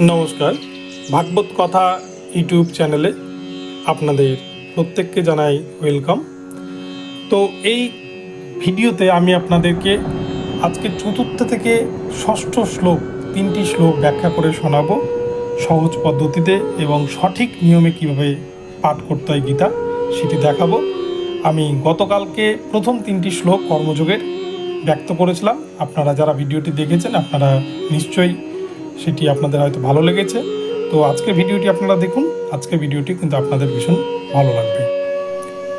নমস্কার। ভাগবত কথা ইউটিউব চ্যানেলে আপনাদের প্রত্যেককে জানাই ওয়েলকাম। তো এই ভিডিওতে আমি আপনাদেরকে আজকে চতুর্থ থেকে ষষ্ঠ শ্লোক, তিনটি শ্লোক ব্যাখ্যা করে শোনাব সহজ পদ্ধতিতে এবং সঠিক নিয়মে কীভাবে পাঠ করতে হয় গীতা সেটি দেখাবো। আমি গতকালকে প্রথম তিনটি শ্লোক কর্মযোগের ব্যক্ত করেছিলাম। আপনারা যারা ভিডিওটি দেখেছেন, আপনারা নিশ্চয়ই সেটি আপনাদের হয়তো ভালো লেগেছে। তো আজকের ভিডিওটি আপনারা দেখুন। আজকের ভিডিওটি কিন্তু আপনাদের ভীষণ ভালো লাগবে।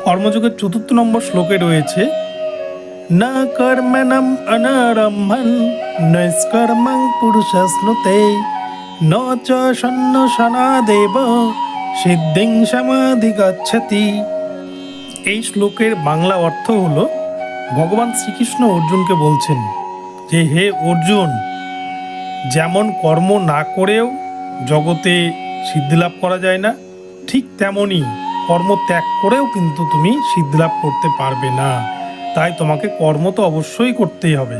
কর্মযোগের চতুর্থ নম্বর শ্লোকে রয়েছে, না কর্মণম অনারম্ভন, নৈষ্কর্মং পুরুষস্নুতে ন চ সন্ন সনাদেব, সিদ্ধিং সমাধি গচ্ছতি এই শ্লোকের বাংলা অর্থ হলো, ভগবান শ্রীকৃষ্ণ অর্জুনকে বলছেন যে, হে অর্জুন যেমন কর্ম না করেও জগতে সিদ্ধিলাভ করা যায় না, ঠিক তেমনই কর্ম ত্যাগ করেও কিন্তু তুমি সিদ্ধিলাভ করতে পারবে না। তাই তোমাকে কর্ম তো অবশ্যই করতেই হবে।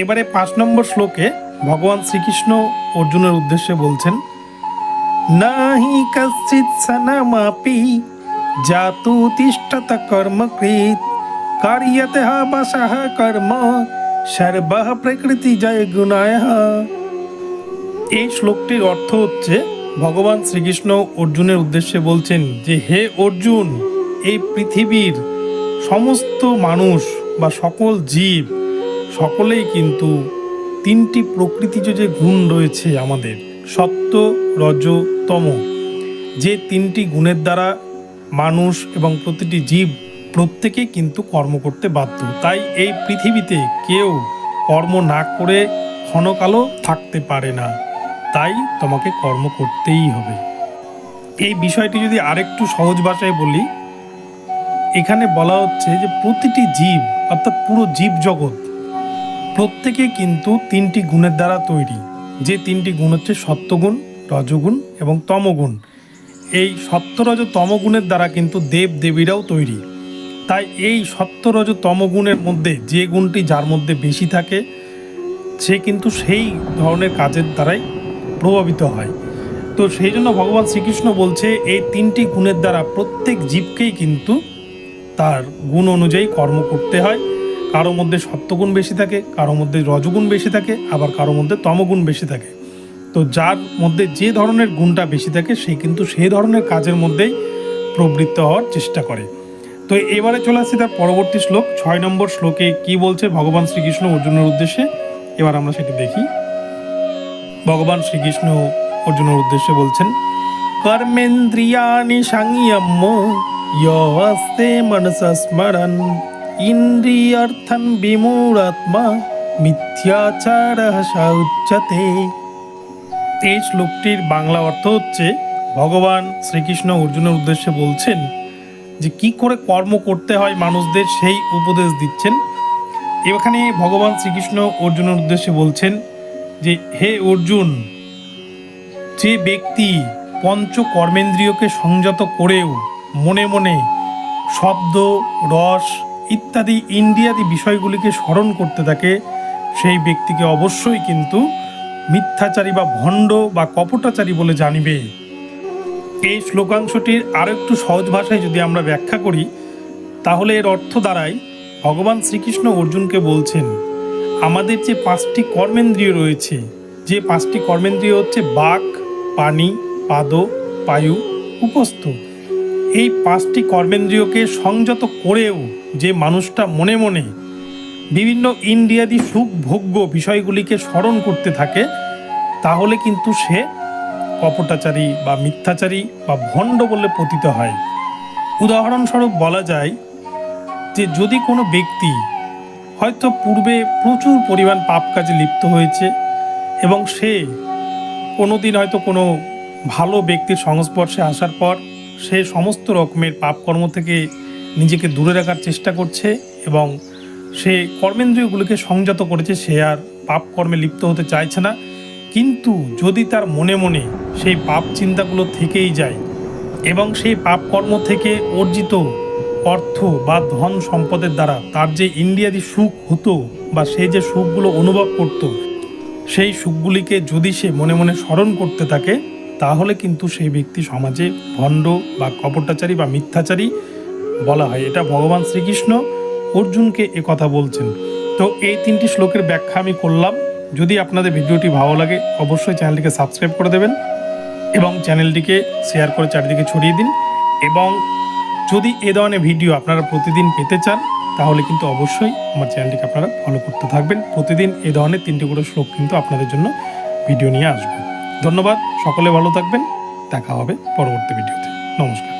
এবারে পাঁচ নম্বর শ্লোকে ভগবান শ্রীকৃষ্ণ অর্জুনের উদ্দেশ্যে বলছেন, নাহি কশ্চিৎ সনমাপি জাতু তিষ্ঠত কর্মকৃত কার্যতে বসহ কর্ম সর্ব প্রকৃতি জয় গুণায়। এই শ্লোকটির অর্থ হচ্ছে, ভগবান শ্রীকৃষ্ণ অর্জুনের উদ্দেশ্যে বলছেন যে, হে অর্জুন, এই পৃথিবীর সমস্ত মানুষ বা সকল জীব, সকলেই কিন্তু তিনটি প্রকৃতিজ যে গুণ রয়েছে আমাদের, সত্য, রজ, তম, যে তিনটি গুণের দ্বারা মানুষ এবং প্রতিটি জীব প্রত্যেকেই কিন্তু কর্ম করতে বাধ্য। তাই এই পৃথিবীতে কেউ কর্ম না করে ক্ষণকালও থাকতে পারে না। তাই তোমাকে কর্ম করতেই হবে। এই বিষয়টি যদি আরেকটু সহজ ভাষায় বলি, এখানে বলা হচ্ছে যে প্রতিটি জীব, অর্থাৎ পুরো জীব জগৎ প্রত্যেকে কিন্তু তিনটি গুণের দ্বারা তৈরি। যে তিনটি গুণ হচ্ছে সত্যগুণ রজগুণ এবং তমগুণ। এই সত্যরজ তমগুণের দ্বারা কিন্তু দেব দেবীরাও তৈরি। তাই এই সত্যরজ তমগুণের মধ্যে যে গুণটি যার মধ্যে বেশি থাকে, সে কিন্তু সেই ধরনের কাজের দ্বারাই প্রভাবিত হয়। তো সেই জন্য ভগবান শ্রীকৃষ্ণ বলছে, এই তিনটি গুণের দ্বারা প্রত্যেক জীবকেই কিন্তু তার গুণ অনুযায়ী কর্ম করতে হয়। কারও মধ্যে সত্যগুণ বেশি থাকে, কারও মধ্যে রজগুণ বেশি থাকে, আবার কারও মধ্যে তমগুণ বেশি থাকে। তো যার মধ্যে যে ধরনের গুণটা বেশি থাকে, সে কিন্তু সেই ধরনের কাজের মধ্যেই প্রবৃত্ত হওয়ার চেষ্টা করে। তো এবারে চলে আসছি তার পরবর্তী শ্লোক। ছয় নম্বর শ্লোকে কি বলছে? ভগবান শ্রীকৃষ্ণ অর্জুনের উদ্দেশ্যে। এবার আমরা সেটি দেখি। ভগবান শ্রীকৃষ্ণ অর্জুনের উদ্দেশ্যে বলছেন, কর্মেন্দ্রিয়াণি সংযম্য, ইয়স্তে মনসা স্মরণ, ইন্দ্রিয়ার্থন বিমূঢ়াত্মা মিথ্যাচার উচ্যতে এই শ্লোকটির বাংলা অর্থ হচ্ছে, ভগবান শ্রীকৃষ্ণ অর্জুনের উদ্দেশ্যে বলছেন যে কি করে কর্ম করতে হয় মানুষদের সেই উপদেশ দিচ্ছেন। এখানে ভগবান শ্রীকৃষ্ণ অর্জুনের উদ্দেশ্যে বলছেন যে, হে অর্জুন, যে ব্যক্তি পঞ্চ কর্মেন্দ্রিয়কে সংযত করেও মনে মনে শব্দ, রস ইত্যাদি ইন্ডিয়াদি বিষয়গুলিকে স্মরণ করতে থাকে, সেই ব্যক্তিকে অবশ্যই কিন্তু মিথ্যাচারী বা ভণ্ড বা কপটাচারী বলে জানিবে। এই শ্লোকাংশটির আরও একটু সহজ ভাষায় যদি আমরা ব্যাখ্যা করি, তাহলে এর অর্থ দ্বারাই ভগবান শ্রীকৃষ্ণ অর্জুনকে বলছেন, আমাদের যে পাঁচটি কর্মেন্দ্রিয় রয়েছে, যে পাঁচটি কর্মেন্দ্রিয় হচ্ছে বাক, পানি, পাদ, পায়ু, উপস্থ। এই পাঁচটি কর্মেন্দ্রিয়কে সংযত করেও যে মানুষটা মনে মনে বিভিন্ন ইন্ডিয়াদি সুখ, ভোগ্য বিষয়গুলিকে স্মরণ করতে থাকে, তাহলে কিন্তু সে কপটাচারী বা মিথ্যাচারী বা ভণ্ড বলে পতিত হয়। উদাহরণস্বরূপ বলা যায় যে যদি কোনো ব্যক্তি হয়তো পূর্বে প্রচুর পরিমাণ পাপ কাজে লিপ্ত হয়েছে এবং সে কোনো দিন হয়তো কোনো ভালো ব্যক্তির সংস্পর্শে আসার পর সে সমস্ত রকমের পাপকর্ম থেকে নিজেকে দূরে রাখার চেষ্টা করছে এবং সে কর্মেন্দ্রিয়গুলোকে সংযত করেছে, সে আর পাপ কর্মে লিপ্ত হতে চাইছে না। কিন্তু যদি তার মনে মনে সেই পাপ চিন্তাগুলো থেকেই যায় এবং সেই পাপ কর্ম থেকে অর্জিত অর্থ বা ধন সম্পদের দ্বারা তার যে ইন্ডিয়াদি সুখ হতো বা সে যে সুখগুলো অনুভব করত, সেই সুখগুলিকে যদি সে মনে মনে স্মরণ করতে থাকে, তাহলে কিন্তু সেই ব্যক্তি সমাজে ভণ্ড বা কপটাচারী বা মিথ্যাচারী বলা হয়। এটা ভগবান শ্রীকৃষ্ণ অর্জুনকে কথা বলছেন। তো এই তিনটি শ্লোকের ব্যাখ্যা আমি করলাম। যদি আপনাদের ভিডিওটি ভালো লাগে, অবশ্যই চ্যানেলটিকে সাবস্ক্রাইব করে দেবেন এবং চ্যানেলটিকে শেয়ার করে চারিদিকে ছড়িয়ে দিন এবং যদি এ ধরনের ভিডিও আপনারা প্রতিদিন পেতে চান, তাহলে কিন্তু অবশ্যই আমার চ্যানেলটিকে আপনারা ফলো করতে থাকবেন। প্রতিদিন এ ধরনের তিনটি করে শ্লোক কিন্তু আপনাদের জন্য ভিডিও নিয়ে আসব। ধন্যবাদ, সকলে ভালো থাকবেন। দেখা হবে পরবর্তী ভিডিওতে। নমস্কার।